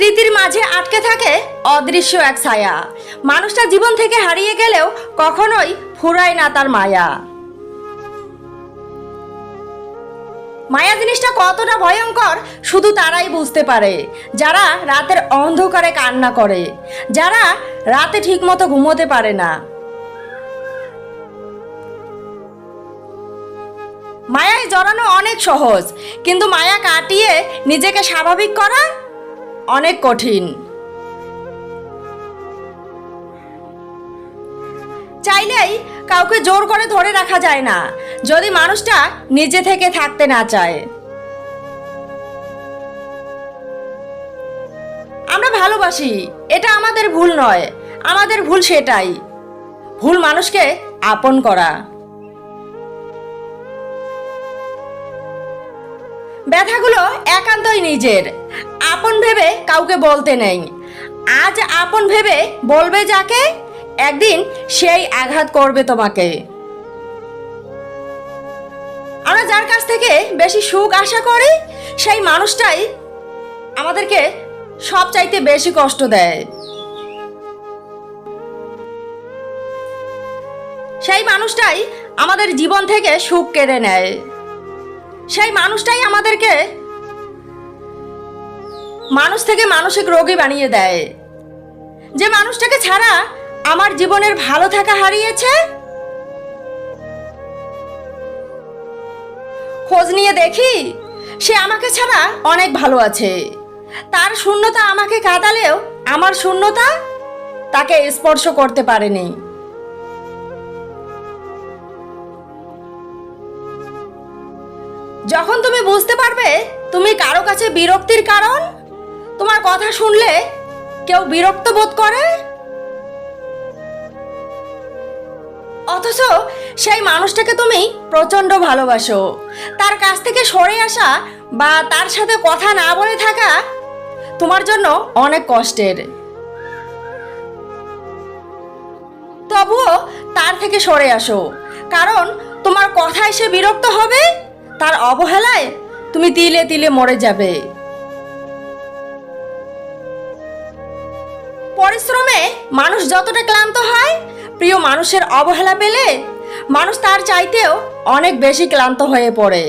স্মৃতির মাঝে আটকে থাকে অদৃশ্য এক ছায়া। মানুষটা জীবন থেকে হারিয়ে গেলেও কখনোই ফুরায় না তার মায়া। মায়া জিনিসটা কতটা ভয়ঙ্কর, শুধু তারাই বুঝতে পারে। যারা রাতের অন্ধকারে কান্না করে, যারা রাতে ঠিকমতো ঘুমোতে পারে না। মায়ায় জড়ানো অনেক সহজ, কিন্তু মায়া কাটিয়ে নিজেকে স্বাভাবিক করা অনেক কঠিন। চাইলেই কাউকে জোর করে ধরে রাখা যায় না, যদি মানুষটা নিজে থেকে থাকতে না চায়। আমরা ভালোবাসি, এটা আমাদের ভুল নয়, আমাদের ভুল সেটাই। ভুল মানুষকে আপন করা। ব্যথাগুলো একান্তই নিজের আপন ভেবে কাউকে বলতে নেই। আজ আপন ভেবে বলবে যাকে, একদিন সেই আঘাত করবে তোমাকে। আমরা যার কাছ থেকে বেশি সুখ আশা করি, সেই মানুষটাই আমাদেরকে সব চাইতে বেশি কষ্ট দেয়। সেই মানুষটাই আমাদের জীবন থেকে সুখ কেড়ে নেয়। সেই মানুষটাই আমাদেরকে মানুষ থেকে মানসিক রোগী বানিয়ে দেয়। যে মানুষটাকে ছাড়া আমার জীবনের ভালো থাকা হারিয়েছে? খোঁজ নিয়ে দেখি, সে আমাকে ছাড়া অনেক ভালো আছে। তার শূন্যতা আমাকে কাঁদালেও আমার শূন্যতা তাকে স্পর্শ করতে পারেনি। যখন তুমি বুঝতে পারবে তুমি কারও কাছে বিরক্তির কারণ তোমার কথা শুনলে কেউ বিরক্ত বোধ করে? অথচ সেই মানুষটাকে তুমি প্রচণ্ড ভালোবাসো। তার কাছ থেকে সরে আসা বা তার সাথে কথা না বলে থাকা তোমার জন্য অনেক কষ্টের। তবুও তার থেকে সরে আসো। কারণ তোমার কথায় সে বিরক্ত হবে, তার অবহেলায় তুমি তিলে তিলে মরে যাবে। পরিশ্রমে মানুষ যতটা ক্লান্ত হয়, প্রিয় মানুষের অবহেলা পেলে মানুষ তার চাইতেও অনেক বেশি ক্লান্ত হয়ে পড়ে।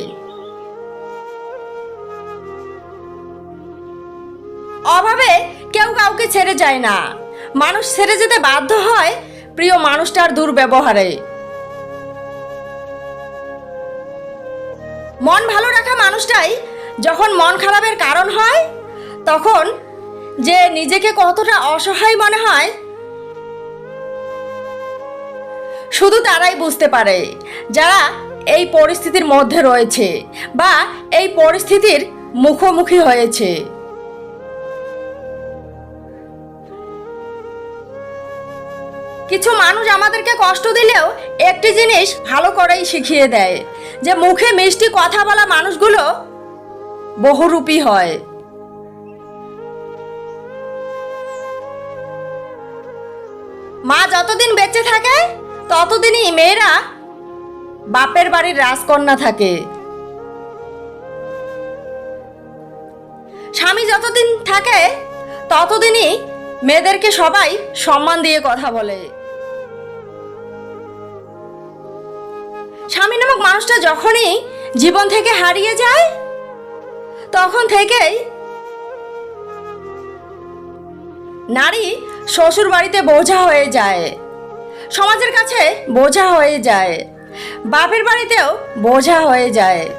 অভাবে কেউ কাউকে ছেড়ে যায় না। মানুষ ছেড়ে যেতে বাধ্য হয় প্রিয় মানুষটার দুর্ব্যবহারে। মন ভালো রাখা মানুষটাই যখন মন খারাপের কারণ হয়, তখন যে নিজেকে কতটা অসহায় মনে হয়? শুধু তারাই বুঝতে পারে যারা এই পরিস্থিতির মধ্যে রয়েছে বা এই পরিস্থিতির মুখোমুখি হয়েছে। কিছু মানুষ আমাদেরকে কষ্ট দিলেও একটি জিনিস ভালো করেই শিখিয়ে দেয় যে মুখে মিষ্টি কথা বলা মানুষগুলো বহুরূপী হয়। মা যতদিন বেঁচে থাকে, ততদিনই মেয়েরা বাপের বাড়ির রাজকন্যা থাকে। স্বামী যতদিন থাকে, ততদিনই মেয়েদেরকে সবাই সম্মান দিয়ে কথা বলে। স্বামী নামক মানুষটা যখনই জীবন থেকে হারিয়ে যায়, তখন থেকেই নারী শ্বশুর বাড়িতে বোঝা হয়ে যায়। সমাজের কাছে বোঝা হয়ে যায়। বাপের বাড়িতেও বোঝা হয়ে যায়।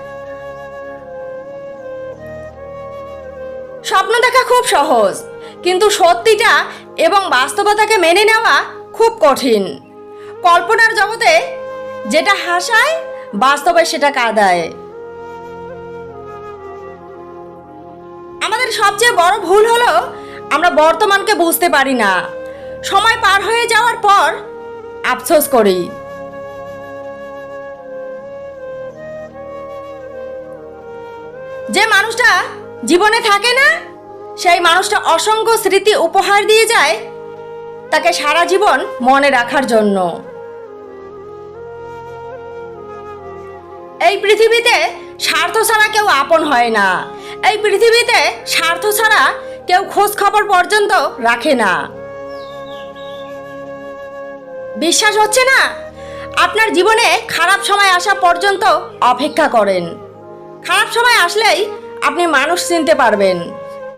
স্বপ্ন দেখা খুব সহজ, কিন্তু সত্যিটা এবং বাস্তবতাকে মেনে নেওয়া খুব কঠিন। কল্পনার জগতে যেটা হাসায়, বাস্তবে সেটা কাঁদায়। আমাদের সবচেয়ে বড় ভুল হলো আমরা বর্তমানকে বুঝতে পারি না। সময় পার হয়ে যাওয়ার পর আফসোস করি। যে মানুষটা জীবনে থাকে না, সেই মানুষটা অসংখ্য স্মৃতি উপহার দিয়ে যায় তাকে সারা জীবন মনে রাখার জন্য। এই পৃথিবীতে স্বার্থ ছাড়া কেউ আপন হয় না। এই পৃথিবীতে স্বার্থ ছাড়া কেউ খোঁজ খবর পর্যন্ত রাখে না। বিশ্বাস হচ্ছে না? আপনার জীবনে খারাপ সময় আসা পর্যন্ত অপেক্ষা করেন। খারাপ সময় আসলেই আপনি মানুষ চিনতে পারবেন।